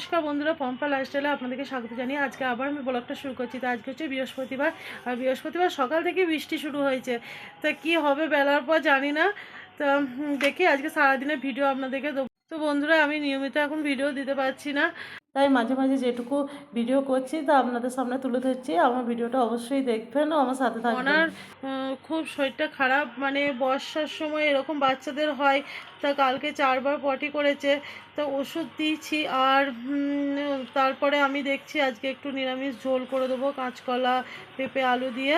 নমস্কার বন্ধুরা, পম্পা লাইফস্টাইলে আপনাদেরকে স্বাগত জানিয়ে আজকে আবার আমি ব্লগটা শুরু করছি। তো আজকে হচ্ছে বৃহস্পতিবার, আর বৃহস্পতিবার সকাল থেকে বৃষ্টি শুরু হয়েছে। তা কি হবে বেলার পর জানি না। তো দেখি আজকে সারাদিনের ভিডিও আপনাদেরকে তো বন্ধুরা, আমি নিয়মিত এখন ভিডিও দিতে পারছি না। তাই মাঝে মাঝে যেটুকু ভিডিও করছি তা আপনাদের সামনে তুলে ধরছি। আমার ভিডিওটা অবশ্যই দেখবেন আমার সাথে থাকবেন। ওনার খুব শরীরটা খারাপ মানে বর্ষার সময় এরকম বাচ্চাদের হয়, তা কালকে চারবার পটি করেছে, তো ওষুধ দিয়েছি আর তারপরে আমি দেখছি আজকে একটু নিরামিষ ঝোল করে দেবো, কাঁচকলা, পেঁপে, আলু দিয়ে।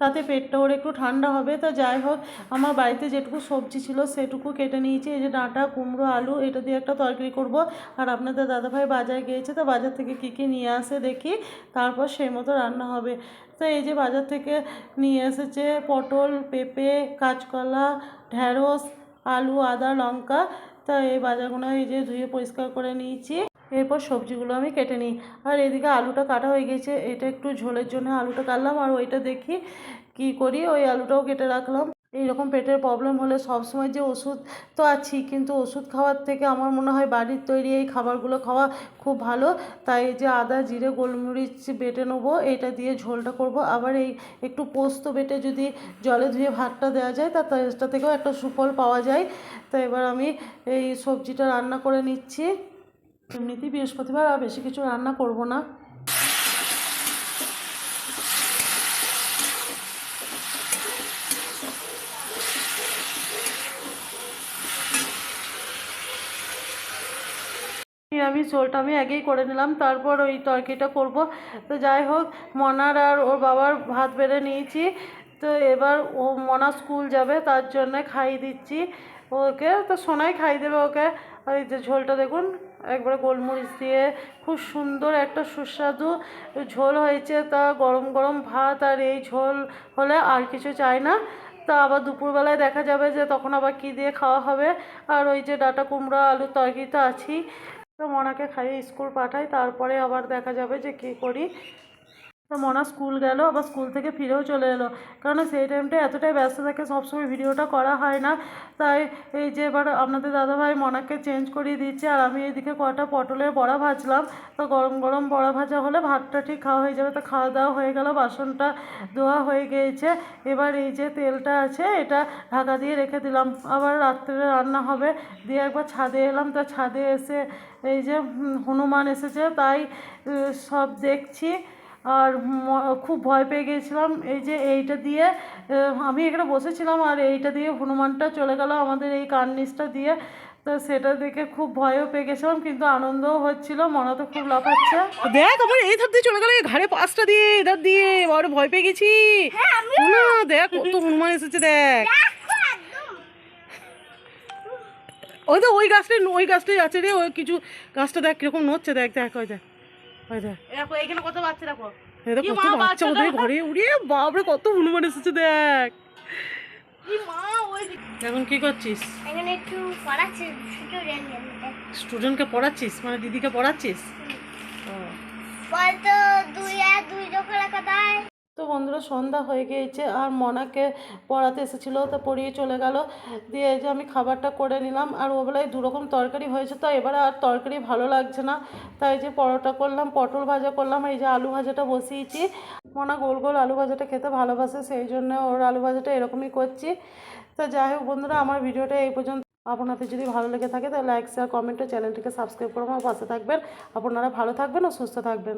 তাতে পেটটা ওর একটু ঠান্ডা হবে। তো যাই হোক, আমার বাড়িতে যেটুকু সবজি ছিল সেটুকু কেটে নিয়েছি। এই যে ডাঁটা, কুমড়ো, আলু, এটা দিয়ে একটা তরকারি করব। আর আপনাদের দাদাভাই বাজার গিয়েছে, তো বাজার থেকে কী কী নিয়ে আসে দেখি। তারপর সেই মতো রান্না হবে। তো এই যে বাজার থেকে নিয়ে এসেছে পটল, পেঁপে, কাঁচকলা ঢ্যাঁড়স আলু, আদা, লঙ্কা। তা এই বাজারগুলো এই যে ধুয়ে পরিষ্কার করে নিয়েছি। এরপর সবজিগুলো আমি কেটে নিই। আর এদিকে আলুটা কাটা হয়ে গেছে। এটা একটু ঝোলের জন্য আলুটা কাটলাম আর ওইটা দেখি কি করি, ওই আলুটাও কেটে রাখলাম। এইরকম পেটের প্রবলেম হলে সবসময় যে ওষুধ তো আছি, কিন্তু ওষুধ খাওয়ার থেকে আমার মনে হয় বাড়ির তৈরি এই খাবারগুলো খাওয়া খুব ভালো। তাই যে আদা, জিরে, গোলমরিচ বেটে নেব, এটা দিয়ে ঝোলটা করব। আবার এই একটু পোস্ত বেটে যদি জলে ধুয়ে ভাতটা দেওয়া যায়, তা তেজটা থেকেও একটা সুফল পাওয়া যায়। তো এবার আমি এই সবজিটা রান্না করে নিচ্ছি। এমনিতেই বৃহস্পতিবার আর বেশি কিছু রান্না করব না। নিরামিষ ঝোলটা আমি আগেই করে নিলাম, তারপর ওই তরকারিটা করব। তো যাই হোক, মনার আর ওর বাবার ভাত বেড়ে নিয়েছি। তো এবার ও, মনা স্কুল যাবে, তার জন্য খাইয়ে দিচ্ছি ওকে। তো সোনাই খাইয়ে দেবে ওকে। এই যে ঝোলটা দেখুন একবারে গোলমরিচ দিয়ে খুব সুন্দর একটা সুস্বাদু ঝোল হয়েছে। তা গরম গরম ভাত আর এই ঝোল হলে আর কিছু চাই না। তা আবার দুপুরবেলায় দেখা যাবে যে তখন আবার কী দিয়ে খাওয়া হবে। আর ওই যে ডাটা কুমড়া, আলুর তরকারি তো আছি। তো মনাকে খাইয়ে স্কুল পাঠাই, তারপরে আবার দেখা যাবে যে কী করি। তো মনা স্কুল গেল, আবার স্কুল থেকে ফিরেও চলে এলো। কারণ সেই টাইমটা এতটাই ব্যস্ত থাকে, সবসময় ভিডিওটা করা হয় না। তাই এই যে এবার আপনাদের দাদাভাই মনাকে চেঞ্জ করিয়ে দিচ্ছে, আর আমি এদিকে কটা পটলের বড়া ভাজলাম। তো গরম গরম বড়া ভাজা হলে ভাতটা ঠিক খাওয়া হয়ে যাবে। তো খাওয়া দাওয়া হয়ে গেল, বাসনটা ধোয়া হয়ে গিয়েছে। এবার এই যে তেলটা আছে, এটা ঢাকা দিয়ে রেখে দিলাম। আবার রাত্রে রান্না হবে, দিয়ে একবার ছাদে এলাম। তা ছাদে এসে এই যে হনুমান এসেছে। তাই সব দেখছি। আর খুব ভয় পেয়ে গিয়েছিলাম। এই যে এইটা দিয়ে আমি এখানে বসেছিলাম আর এইটা দিয়ে হনুমানটা চলে গেল আমাদের এই কার্নিসটা দিয়ে। তো সেটা দেখে খুব ভয়ও পেয়ে গেছিলাম কিন্তু আনন্দও হচ্ছিল মনে তো খুব লাফাচ্ছে। দেখ আমার এই ধার দিয়ে চলে গেল এই ঘাড়ে পাঁচটা দিয়ে এধার দিয়ে বড় ভয় পেয়ে গেছি। না দেখ কত হনুমান এসেছে দেখ। ওই তো ওই গাছটাই ওই গাছটাই আছে রে ওই কিছু গাছটা দেখ কীরকম নড়ছে দেখ দেখ ওই দেখ। দেখ। এখানে কত বাচ্চা দেখো। কত বাচ্চা ওদের বাচ্চাটা? ঘরে। উড়িয়ে বাপরে কত হনুমান এসেছে দেখ। মা এখন কি করছিস? এখানে একটু স্টুডেন্টকে পড়াচ্ছিস? মানে দিদিকে পড়াচ্ছিস? ও। দুই আর দুই যখন লেখা দেয় তো বন্ধুরা সন্ধ্যা হয়ে গিয়েছে আর মনাকে পড়াতে এসেছিল, তো পড়িয়ে চলে গেল। দিয়ে যে আমি খাবারটা করে নিলাম আর ওবেলায় দু রকম তরকারি হয়েছে তো, এবারে আর তরকারি ভালো লাগছে না। তাই যে পরোটা করলাম, পটল ভাজা করলাম, এই যে আলু ভাজাটা বসিয়েছি। মনা গোল গোল আলু ভাজাটা খেতে ভালোবাসে, সেই জন্য ওর আলু ভাজাটা এরকমই করছি। তো যাই হোক বন্ধুরা, আমার ভিডিওটা এই পর্যন্ত। আপনাদের যদি ভালো লেগে থাকে, তাহলে লাইক শেয়ার কমেন্ট চ্যানেলটিকে সাবস্ক্রাইব করে আমার পাশে থাকবেন। আপনারা ভালো থাকবেন ও সুস্থ থাকবেন।